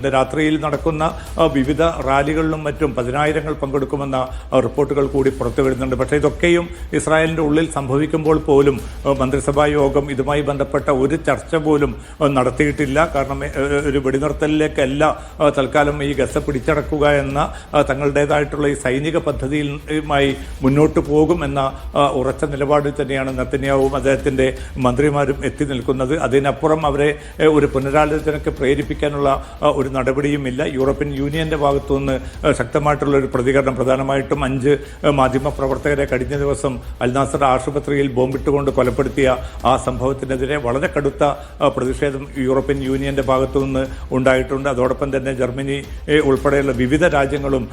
ഇന്ന് രാത്രിയിൽ നടക്കുന്ന വിവിധ റാലികളിലും മറ്റും പതിനായിരങ്ങൾ പങ്കെടുക്കുമെന്ന റിപ്പോർട്ടുകൾ കൂടി പുറത്തു വരുന്നുണ്ട്. പക്ഷേ ഇതൊക്കെയും ഇസ്രായേലിന്റെ ഉള്ളിൽ സംഭവിക്കുമ്പോൾ പോലും മന്ത്രിസഭാ യോഗം ഇതുമായി ബന്ധപ്പെട്ട ഒരു ചർച്ച പോലും നടത്തിയിട്ടില്ല. കാരണം ഒരു വെടിനിർത്തലിലേക്കല്ല തൽക്കാലം ഈ ഗസ പിടിച്ചടക്കുക എന്ന തങ്ങളുടേതായിട്ടുള്ള ഈ സൈനിക പദ്ധതിയുമായി മുന്നോട്ട് പോകും എന്ന ഉറച്ച നിലപാടിൽ തന്നെയാണ് നത്തന്യാവും അദ്ദേഹത്തിന്റെ മന്ത്രിമാരും എത്തി നിൽക്കുന്നത്. അതിനപ്പുറം അവരെ ഒരു പുനരാലോചനയ്ക്ക് പ്രേരിപ്പിക്കാനുള്ള ആ, ഒരു നടപടിയുമില്ല യൂറോപ്യൻ യൂണിയന്റെ ഭാഗത്തുനിന്ന് ശക്തമായിട്ടുള്ള ഒരു പ്രതികരണം. പ്രധാനമായിട്ടും അഞ്ച് മാധ്യമ പ്രവർത്തകരെ കഴിഞ്ഞ ദിവസം അൽനാസർ ആശുപത്രിയിൽ ബോംബിട്ടുകൊണ്ട് കൊലപ്പെടുത്തിയ ആ സംഭവത്തിനെതിരെ വളരെ കടുത്ത പ്രതിഷേധം യൂറോപ്യൻ യൂണിയന്റെ ഭാഗത്തുനിന്ന് ഉണ്ടായിട്ടുണ്ട്. അതോടൊപ്പം തന്നെ ജർമ്മനി ഉൾപ്പെടെയുള്ള വിവിധ രാജ്യങ്ങളും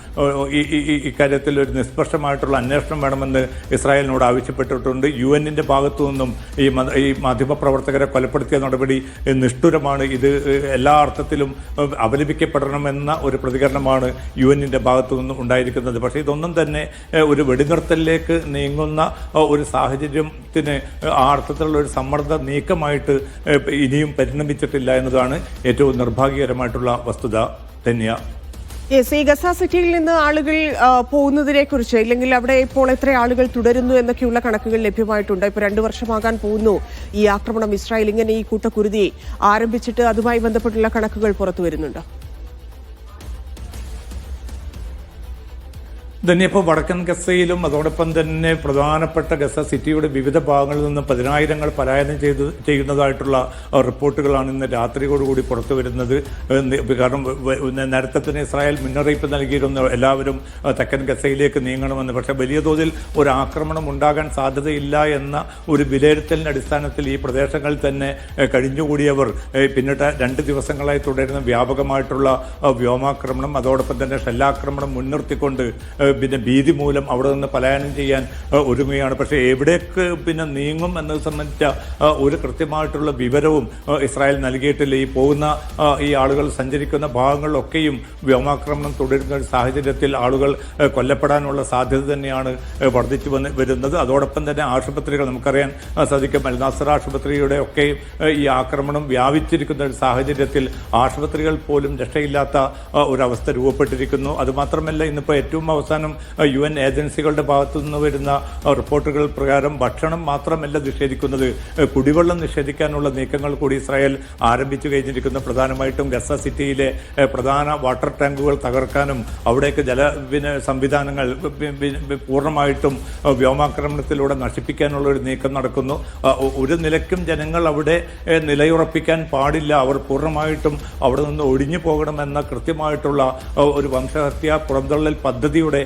ഇക്കാര്യത്തിൽ ഒരു നിഷ്പക്ഷമായിട്ടുള്ള അന്വേഷണം വേണമെന്ന് ഇസ്രായേലിനോട് ആവശ്യപ്പെട്ടിട്ടുണ്ട്. യു എന്നിന്റെ ഭാഗത്തു നിന്നും ഈ ഈ മാധ്യമപ്രവർത്തകരെ കൊലപ്പെടുത്തിയ നടപടി നിഷ്ഠുരമാണ്. ഇത് എല്ലാ അർത്ഥത്തിലും അപലപിക്കപ്പെടണമെന്ന ഒരു പ്രതികരണമാണ് യു എന്നിന്റെ ഭാഗത്തു നിന്നും ഉണ്ടായിരിക്കുന്നത്. പക്ഷേ ഇതൊന്നും തന്നെ ഒരു വെടിനിർത്തലിലേക്ക് നീങ്ങുന്ന ഒരു സാഹചര്യത്തിന് ആ അർത്ഥത്തിലുള്ള ഒരു സമ്മർദ്ദ നീക്കമായിട്ട് ഇനിയും പരിണമിച്ചിട്ടില്ല എന്നതാണ് ഏറ്റവും നിർഭാഗ്യകരമായിട്ടുള്ള വസ്തുത. തന്നെയാണ് യെസ് ഈ ഗസ സിറ്റിയിൽ നിന്ന് ആളുകൾ പോകുന്നതിനെ കുറിച്ച് ഇല്ലെങ്കിൽ അവിടെ ഇപ്പോൾ എത്ര ആളുകൾ തുടരുന്നു എന്നൊക്കെയുള്ള കണക്കുകൾ ലഭ്യമായിട്ടുണ്ട്. ഇപ്പോൾ രണ്ടു വർഷമാകാൻ പോകുന്നു ഈ ആക്രമണം ഇസ്രായേൽ ഇങ്ങനെ ഈ കൂട്ടക്കുരുതി ആരംഭിച്ചിട്ട് അതുമായി ബന്ധപ്പെട്ടുള്ള കണക്കുകൾ പുറത്തു വരുന്നുണ്ട്? തന്നെ ഇപ്പോൾ വടക്കൻ ഗസയിലും അതോടൊപ്പം തന്നെ പ്രധാനപ്പെട്ട ഗസ സിറ്റിയുടെ വിവിധ ഭാഗങ്ങളിൽ നിന്നും പതിനായിരങ്ങൾ പലായനം ചെയ്ത് ചെയ്യുന്നതായിട്ടുള്ള റിപ്പോർട്ടുകളാണ് ഇന്ന് രാത്രിയോടുകൂടി പുറത്തു വരുന്നത്. കാരണം നേരത്തെ തന്നെ ഇസ്രായേൽ മുന്നറിയിപ്പ് നൽകിയിരുന്നു. എല്ലാവരും തെക്കൻ ഗസയിലേക്ക് നീങ്ങണമെന്ന്. പക്ഷേ വലിയ തോതിൽ ഒരു ആക്രമണം ഉണ്ടാകാൻ സാധ്യതയില്ല എന്ന ഒരു വിലയിരുത്തലിന്റെ അടിസ്ഥാനത്തിൽ ഈ പ്രദേശങ്ങളിൽ തന്നെ കഴിഞ്ഞുകൂടിയവർ പിന്നിട്ട രണ്ട് ദിവസങ്ങളായി തുടരുന്ന വ്യാപകമായിട്ടുള്ള വ്യോമാക്രമണം. അതോടൊപ്പം തന്നെ ഷെല്ലാക്രമണം മുൻനിർത്തിക്കൊണ്ട് പിന്നെ ഭീതി മൂലം അവിടെ നിന്ന് പലായനം ചെയ്യാൻ ഒരുങ്ങുകയാണ്. പക്ഷേ എവിടേക്ക് പിന്നെ നീങ്ങും എന്നത് സംബന്ധിച്ച ഒരു കൃത്യമായിട്ടുള്ള വിവരവും ഇസ്രായേൽ നൽകിയിട്ടില്ല. ഈ പോകുന്ന ഈ ആളുകൾ സഞ്ചരിക്കുന്ന ഭാഗങ്ങളിലൊക്കെയും വ്യോമാക്രമണം തുടരുന്ന ഒരു സാഹചര്യത്തിൽ ആളുകൾ കൊല്ലപ്പെടാനുള്ള സാധ്യത തന്നെയാണ് വർദ്ധിച്ചു വന്ന് വരുന്നത്. അതോടൊപ്പം തന്നെ ആശുപത്രികൾ നമുക്കറിയാൻ സാധിക്കും. അൽനാസർ ആശുപത്രിയുടെ ഒക്കെ ഈ ആക്രമണം വ്യാപിച്ചിരിക്കുന്ന ഒരു സാഹചര്യത്തിൽ ആശുപത്രികൾ പോലും രക്ഷയില്ലാത്ത ഒരവസ്ഥ രൂപപ്പെട്ടിരിക്കുന്നു. അതുമാത്രമല്ല ഇന്നിപ്പോൾ ഏറ്റവും അവസാനം യു എൻ ഏജൻസികളുടെ ഭാഗത്തുനിന്ന് വരുന്ന റിപ്പോർട്ടുകൾ പ്രകാരം ഭക്ഷണം മാത്രമല്ല നിഷേധിക്കുന്നത്. കുടിവെള്ളം നിഷേധിക്കാനുള്ള നീക്കങ്ങൾ കൂടി ഇസ്രായേൽ ആരംഭിച്ചു കഴിഞ്ഞിരിക്കുന്നു. പ്രധാനമായിട്ടും ഗസ സിറ്റിയിലെ പ്രധാന വാട്ടർ ടാങ്കുകൾ തകർക്കാനും അവിടേക്ക് ജല സംവിധാനങ്ങൾ പൂർണമായിട്ടും വ്യോമാക്രമണത്തിലൂടെ നശിപ്പിക്കാനുള്ള ഒരു നീക്കം നടക്കുന്നു. ഒരു നിലയ്ക്കും ജനങ്ങൾ അവിടെ നിലയുറപ്പിക്കാൻ പാടില്ല. അവർ പൂർണമായിട്ടും അവിടെ നിന്ന് ഒഴിഞ്ഞു പോകണമെന്ന കൃത്യമായിട്ടുള്ള ഒരു വംശഹത്യ പുറന്തള്ളൽ പദ്ധതിയുടെ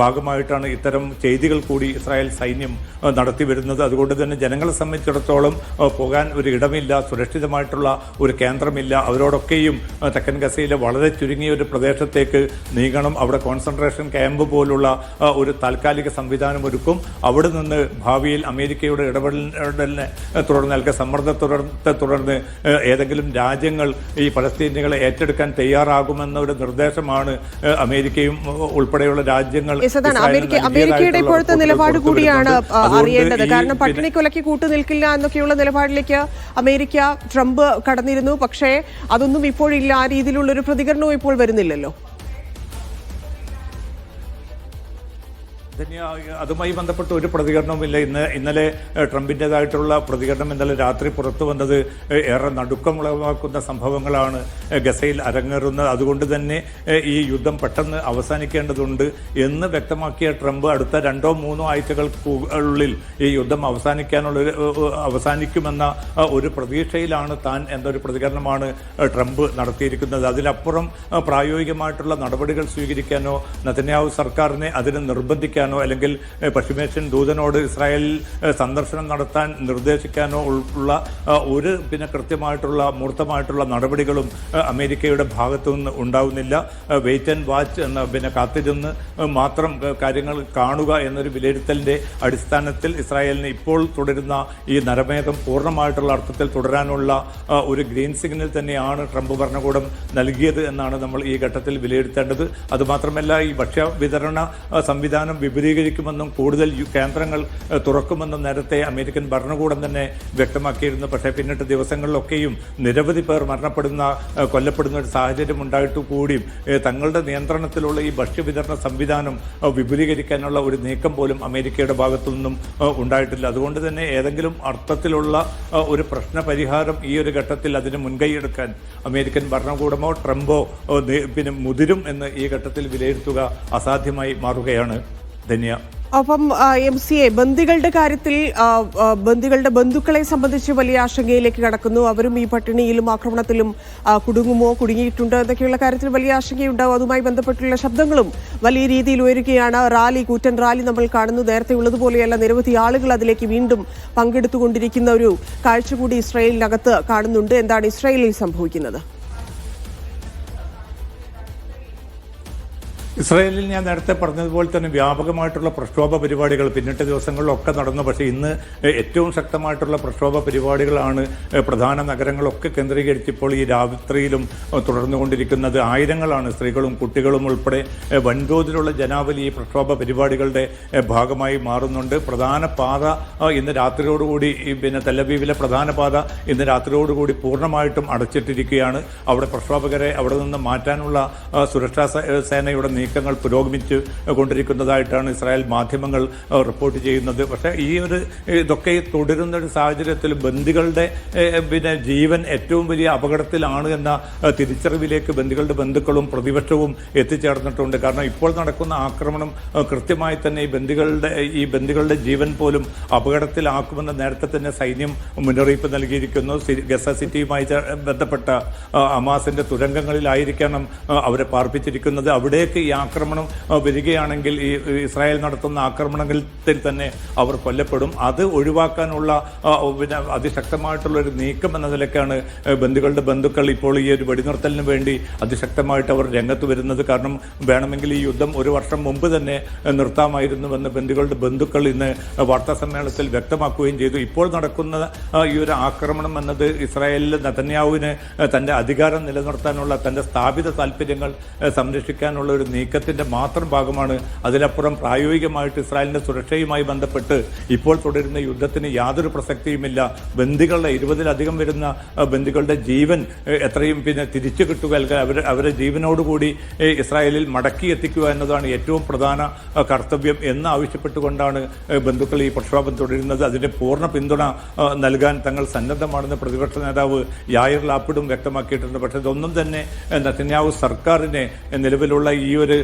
ഭാഗമായിട്ടാണ് ഇത്തരം ചെയ്തികൾ കൂടി ഇസ്രായേൽ സൈന്യം നടത്തി വരുന്നത്. അതുകൊണ്ട് തന്നെ ജനങ്ങളെ സംബന്ധിച്ചിടത്തോളം പോകാൻ ഒരു ഇടമില്ല സുരക്ഷിതമായിട്ടുള്ള ഒരു കേന്ദ്രമില്ല. അവരോടൊക്കെയും തെക്കൻ ഗസയിലെ വളരെ ചുരുങ്ങിയ ഒരു പ്രദേശത്തേക്ക് നീങ്ങണം. അവിടെ കോൺസെൻട്രേഷൻ ക്യാമ്പ് പോലുള്ള ഒരു താൽക്കാലിക സംവിധാനം ഒരുക്കും. അവിടെ നിന്ന് ഭാവിയിൽ അമേരിക്കയുടെ ഇടപെടലിനെ തുടർന്ന് നൽകിയ സമ്മർദ്ദത്തെ തുടർന്ന് ഏതെങ്കിലും രാജ്യങ്ങൾ ഈ പലസ്തീനികളെ ഏറ്റെടുക്കാൻ തയ്യാറാകുമെന്ന ഒരു നിർദ്ദേശമാണ് അമേരിക്കയും ഉൾപ്പെടെയുള്ള ഉൾപ്പെടെയുള്ള രാജ്യങ്ങൾ അമേരിക്ക അമേരിക്കയുടെ ഇപ്പോഴത്തെ നിലപാട് കൂടിയാണ് അറിയേണ്ടത്. കാരണം പട്ടിണി കൊലയ്ക്ക് കൂട്ടു നിൽക്കില്ല എന്നൊക്കെയുള്ള നിലപാടിലേക്ക് അമേരിക്ക ട്രംപ് കടന്നിരുന്നു. പക്ഷേ അതൊന്നും ഇപ്പോഴില്ല. ആ രീതിയിലുള്ള ഒരു പ്രതികരണവും ഇപ്പോൾ വരുന്നില്ലല്ലോ. അതുമായി ബന്ധപ്പെട്ട് ഒരു പ്രതികരണവുമില്ല ഇന്ന് ഇന്നലെ ട്രംപിന്റെതായിട്ടുള്ള പ്രതികരണം ഇന്നലെ രാത്രി പുറത്തു വന്നത് ഏറെ നടുക്കമുളവാക്കുന്ന സംഭവങ്ങളാണ് ഗസയിൽ അരങ്ങേറുന്നത്. അതുകൊണ്ട് തന്നെ ഈ യുദ്ധം പെട്ടെന്ന് അവസാനിക്കേണ്ടതുണ്ട് എന്ന് വ്യക്തമാക്കിയ ട്രംപ് അടുത്ത രണ്ടോ മൂന്നോ ആഴ്ചകൾക്കുള്ളിൽ ഈ യുദ്ധം അവസാനിക്കാനുള്ള അവസാനിക്കുമെന്ന ഒരു പ്രതീക്ഷയിലാണ് താൻ എന്നൊരു പ്രതികരണമാണ് ട്രംപ് നടത്തിയിരിക്കുന്നത്. അതിലപ്പുറം പ്രായോഗികമായിട്ടുള്ള നടപടികൾ സ്വീകരിക്കാനോ നതന്യാഹു സർക്കാരിനെ അതിന് നിർബന്ധിക്കാനോ അല്ലെങ്കിൽ ഏഹ്, പശ്ചിമേഷ്യൻ ദൂതനോട് ഇസ്രായേലിൽ ഏഹ്, സന്ദർശനം നടത്താൻ നിർദ്ദേശിക്കാനോ ഉള്ള ഒരു പിന്നെ കൃത്യമായിട്ടുള്ള മൂർത്തമായിട്ടുള്ള നടപടികളും അമേരിക്കയുടെ ഭാഗത്തു നിന്ന് ഉണ്ടാവുന്നില്ല വെയിറ്റ് ആൻഡ് വാച്ച് എന്ന പിന്നെ കാത്തിരുന്ന് മാത്രം കാര്യങ്ങൾ കാണുക എന്നൊരു വിലയിരുത്തലിന്റെ അടിസ്ഥാനത്തിൽ ഇസ്രായേലിന് ഇപ്പോൾ തുടരുന്ന ഈ നരമേധം പൂർണമായിട്ടുള്ള അർത്ഥത്തിൽ തുടരാനുള്ള ഒരു ഗ്രീൻ സിഗ്നൽ തന്നെയാണ് ട്രംപ് ഭരണകൂടം നൽകിയത് എന്നാണ് നമ്മൾ ഈ ഘട്ടത്തിൽ വിലയിരുത്തേണ്ടത്. അതുമാത്രമല്ല ഈ ഭക്ഷ്യ വിതരണ സംവിധാനം വിപുലീകരിക്കുമെന്നും കൂടുതൽ കേന്ദ്രങ്ങൾ തുറക്കുമെന്നും നേരത്തെ അമേരിക്കൻ ഭരണകൂടം തന്നെ വ്യക്തമാക്കിയിരുന്നു. പക്ഷേ പിന്നിട്ട് ദിവസങ്ങളിലൊക്കെയും നിരവധി പേർ മരണപ്പെടുന്ന കൊല്ലപ്പെടുന്ന ഒരു സാഹചര്യം ഉണ്ടായിട്ട് കൂടിയും തങ്ങളുടെ നിയന്ത്രണത്തിലുള്ള ഈ ഭക്ഷ്യവിതരണ സംവിധാനം വിപുലീകരിക്കാനുള്ള ഒരു നീക്കം പോലും അമേരിക്കയുടെ ഭാഗത്തു നിന്നും ഉണ്ടായിട്ടില്ല. അതുകൊണ്ട് തന്നെ ഏതെങ്കിലും അർത്ഥത്തിലുള്ള ഒരു പ്രശ്ന പരിഹാരം ഈ ഒരു ഘട്ടത്തിൽ അതിന് മുൻകൈയെടുക്കാൻ അമേരിക്കൻ ഭരണകൂടമോ ട്രംപോ പിന്നെ മുതിരും എന്ന് ഈ ഘട്ടത്തിൽ വിലയിരുത്തുക അസാധ്യമായി മാറുകയാണ്. ധന്യ. അപ്പം എം സി എ ബന്ദികളുടെ കാര്യത്തിൽ ബന്ദികളുടെ ബന്ധുക്കളെ സംബന്ധിച്ച് വലിയ ആശങ്കയിലേക്ക് കടക്കുന്നു. അവരും ഈ പട്ടിണിയിലും ആക്രമണത്തിലും കുടുങ്ങുമോ കുടുങ്ങിയിട്ടുണ്ട് എന്നൊക്കെയുള്ള കാര്യത്തിൽ വലിയ ആശങ്കയുണ്ടാവും. അതുമായി ബന്ധപ്പെട്ടുള്ള ശബ്ദങ്ങളും വലിയ രീതിയിൽ ഉയരുകയാണ്. റാലി കൂറ്റൻ റാലി നമ്മൾ കാണുന്നു. നേരത്തെ ഉള്ളതുപോലെയല്ല നിരവധി ആളുകൾ അതിലേക്ക് വീണ്ടും പങ്കെടുത്തുകൊണ്ടിരിക്കുന്ന ഒരു കാഴ്ച കൂടി ഇസ്രായേലിനകത്ത് കാണുന്നുണ്ട്. എന്താണ് ഇസ്രായേലിൽ സംഭവിക്കുന്നത്? ഇസ്രായേലിൽ ഞാൻ നേരത്തെ പറഞ്ഞതുപോലെ തന്നെ വ്യാപകമായിട്ടുള്ള പ്രക്ഷോഭ പരിപാടികൾ പിന്നിട്ട ദിവസങ്ങളിലൊക്കെ നടന്നു. പക്ഷേ ഇന്ന് ഏറ്റവും ശക്തമായിട്ടുള്ള പ്രക്ഷോഭ പരിപാടികളാണ് പ്രധാന നഗരങ്ങളൊക്കെ കേന്ദ്രീകരിച്ച് ഇപ്പോൾ ഈ രാത്രിയിലും തുടർന്നുകൊണ്ടിരിക്കുന്നത്. ആയിരങ്ങളാണ് സ്ത്രീകളും കുട്ടികളും ഉൾപ്പെടെ വൻതോതിലുള്ള ജനാവലി ഈ പ്രക്ഷോഭ പരിപാടികളുടെ ഭാഗമായി മാറുന്നുണ്ട്. പ്രധാന പാത ഇന്ന് രാത്രിയോടുകൂടി പിന്നെ തെലബീവിലെ പ്രധാന പാത ഇന്ന് രാത്രിയോടുകൂടി പൂർണമായിട്ടും അടച്ചിട്ടിരിക്കുകയാണ്. അവിടെ പ്രക്ഷോഭകരെ അവിടെ നിന്ന് മാറ്റാനുള്ള സുരക്ഷാ സേനയുടെ സേനയുടെ നീക്കങ്ങൾ പുരോഗമിച്ച് കൊണ്ടിരിക്കുന്നതായിട്ടാണ് ഇസ്രായേൽ മാധ്യമങ്ങൾ റിപ്പോർട്ട് ചെയ്യുന്നത്. പക്ഷേ ഈ ഒരു ഇതൊക്കെ തുടരുന്ന ഒരു സാഹചര്യത്തിൽ ബന്ദികളുടെ പിന്നെ ജീവൻ ഏറ്റവും വലിയ അപകടത്തിലാണ് എന്ന തിരിച്ചറിവിലേക്ക് ബന്ദികളുടെ ബന്ധുക്കളും പ്രതിപക്ഷവും എത്തിച്ചേർന്നിട്ടുണ്ട്. കാരണം ഇപ്പോൾ നടക്കുന്ന ആക്രമണം കൃത്യമായി തന്നെ ഈ ബന്ദികളുടെ ഈ ബന്ദികളുടെ ജീവൻ പോലും അപകടത്തിലാക്കുമെന്ന് നേരത്തെ തന്നെ സൈന്യം മുന്നറിയിപ്പ് നൽകിയിരിക്കുന്നു. ഗസ സിറ്റിയുമായി ബന്ധപ്പെട്ട അമാസിന്റെ തുരങ്കങ്ങളിലായിരിക്കണം അവരെ പാർപ്പിച്ചിരിക്കുന്നത്. അവിടേക്ക് ഈ ആക്രമണം വരികയാണെങ്കിൽ ഈ ഇസ്രായേൽ നടത്തുന്ന ആക്രമണത്തിൽ തന്നെ അവർ കൊല്ലപ്പെടും. അത് ഒഴിവാക്കാനുള്ള പിന്നെ അതിശക്തമായിട്ടുള്ള ഒരു നീക്കം എന്ന നിലയ്ക്കാണ് ആ, ബന്ധുക്കളുടെ ബന്ധുക്കൾ ഇപ്പോൾ ഈ ഒരു വെടിനിർത്തലിന് വേണ്ടി അതിശക്തമായിട്ട് അവർ രംഗത്ത് വരുന്നത്. കാരണം വേണമെങ്കിൽ ഈ യുദ്ധം ഒരു വർഷം മുമ്പ് തന്നെ നിർത്താമായിരുന്നുവെന്ന് ബന്ധുക്കളുടെ ബന്ധുക്കൾ ഇന്ന് വാർത്താ സമ്മേളനത്തിൽ വ്യക്തമാക്കുകയും ചെയ്തു. ഇപ്പോൾ നടക്കുന്ന ഈ ഒരു ആക്രമണം എന്നത് ഇസ്രായേലിൽ നതന്യാവിന് തന്റെ അധികാരം നിലനിർത്താനുള്ള തന്റെ സ്ഥാപിത താല്പര്യങ്ങൾ സംരക്ഷിക്കാനുള്ള ഒരു നീക്കത്തിന്റെ മാത്രം ഭാഗമാണ്. അതിലപ്പുറം പ്രായോഗികമായിട്ട് ഇസ്രായേലിന്റെ സുരക്ഷയുമായി ബന്ധപ്പെട്ട് ഇപ്പോൾ തുടരുന്ന യുദ്ധത്തിന് യാതൊരു പ്രസക്തിയുമില്ല. ബന്ദികളുടെ ഇരുപതിലധികം വരുന്ന ബന്ദികളുടെ ജീവൻ എത്രയും പിന്നെ തിരിച്ചു കിട്ടുക അവരെ അവരെ ജീവനോടുകൂടി ഇസ്രായേലിൽ മടക്കി എത്തിക്കുക എന്നതാണ് ഏറ്റവും പ്രധാന കർത്തവ്യം എന്ന് ആവശ്യപ്പെട്ടുകൊണ്ടാണ് ബന്ധുക്കൾ ഈ പ്രക്ഷോഭം തുടരുന്നത്. അതിന്റെ പൂർണ പിന്തുണ നൽകാൻ തങ്ങൾ സന്നദ്ധമാണെന്ന് പ്രതിപക്ഷ നേതാവ് യായർ ലാപ്പിഡും വ്യക്തമാക്കിയിട്ടുണ്ട്. പക്ഷേ ഇതൊന്നും തന്നെ നത്തന്യാവ് സർക്കാരിനെ നിലവിലുള്ള ഈ ഒരു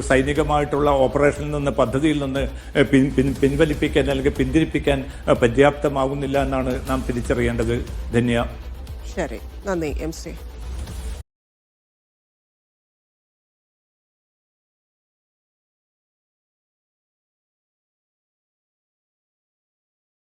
സൈനികമായിട്ടുള്ള ഓപ്പറേഷനിൽ നിന്ന് പദ്ധതിയിൽ നിന്ന് പിൻ- പിൻ- പിൻവലിപ്പിക്കാൻ അല്ലെങ്കിൽ പിന്തിരിപ്പിക്കാൻ പര്യാപ്തമാകുന്നില്ല എന്നാണ് നാം തിരിച്ചറിയേണ്ടത്. ധന്യ. ശരി. നന്ദി എം സി